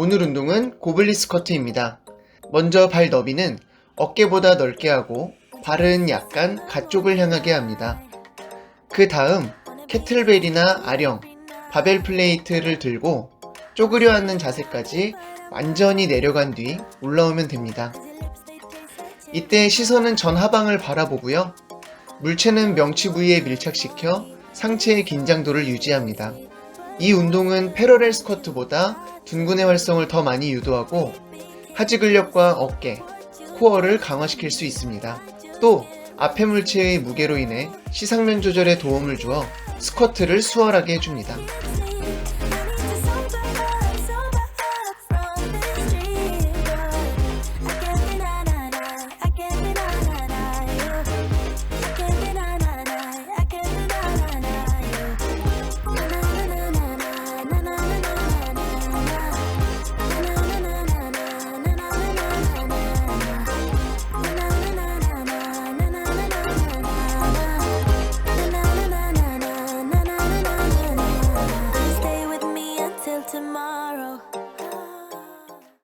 오늘 운동은 고블리 스쿼트입니다. 먼저 발 너비는 어깨보다 넓게 하고 발은 약간 가쪽을 향하게 합니다. 그 다음 캐틀벨이나 아령, 바벨 플레이트를 들고 쪼그려 앉는 자세까지 완전히 내려간 뒤 올라오면 됩니다. 이때 시선은 전 하방을 바라보고요. 물체는 명치 부위에 밀착시켜 상체의 긴장도를 유지합니다. 이 운동은 패러렐 스쿼트보다 둔근의 활성을 더 많이 유도하고 하지 근력과 어깨, 코어를 강화시킬 수 있습니다. 또 앞에 물체의 무게로 인해 시상면 조절에 도움을 주어 스쿼트를 수월하게 해줍니다. tomorrow.